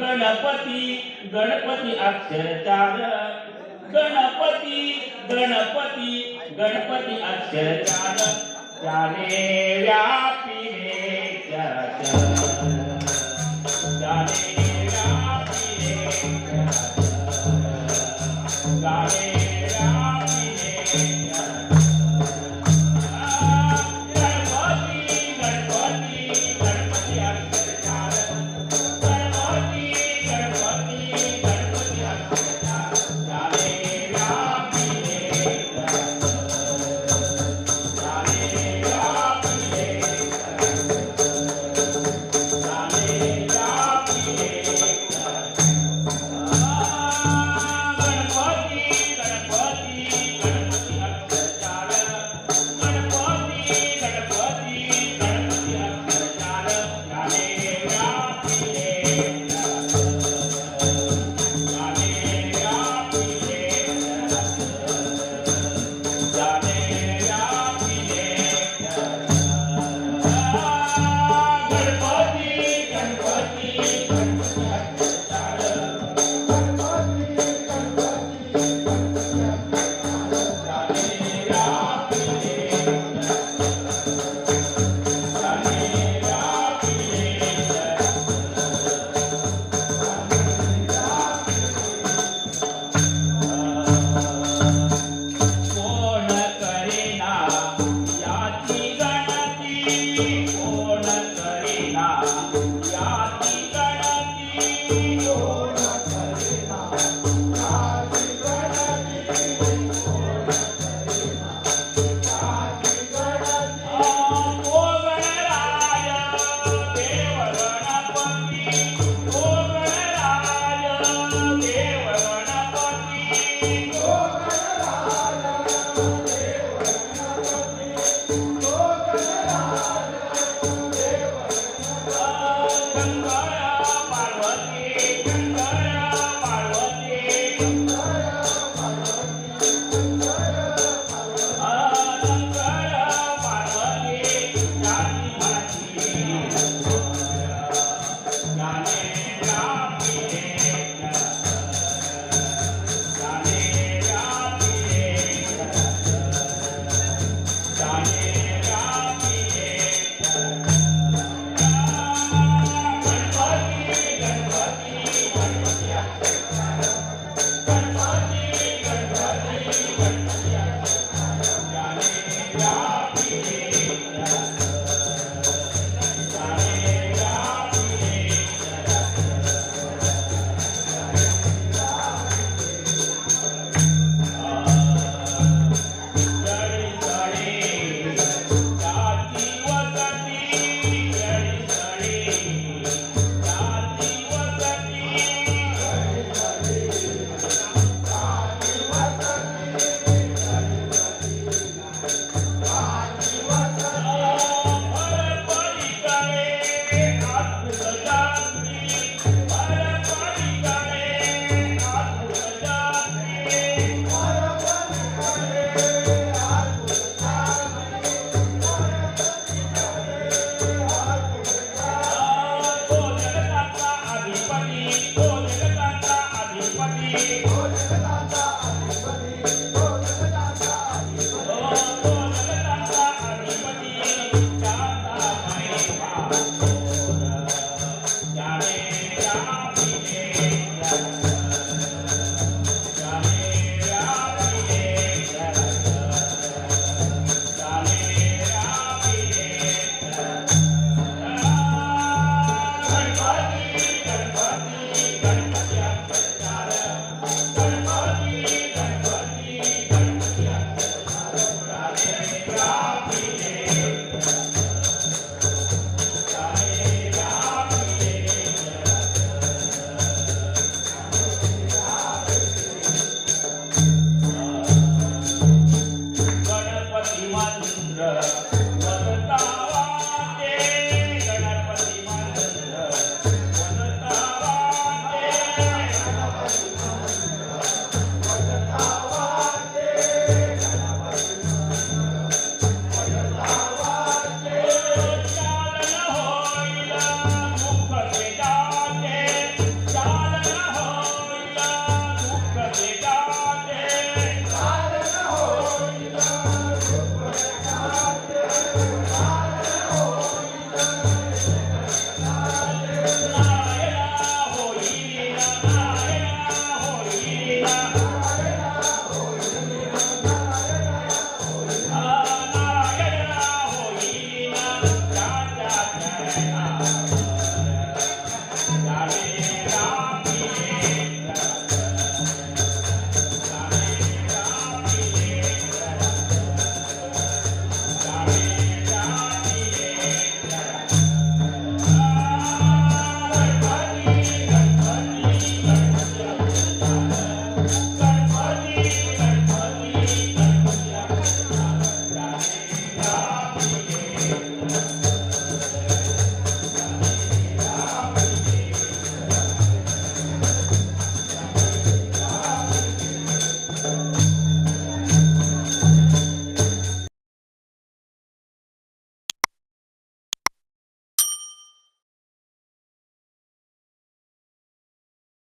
गणपती गणपती अक्षरचार. गणपती गणपती गणपती अक्षरचार. त्याने व्यापिने त्याने Thank you. Yeah.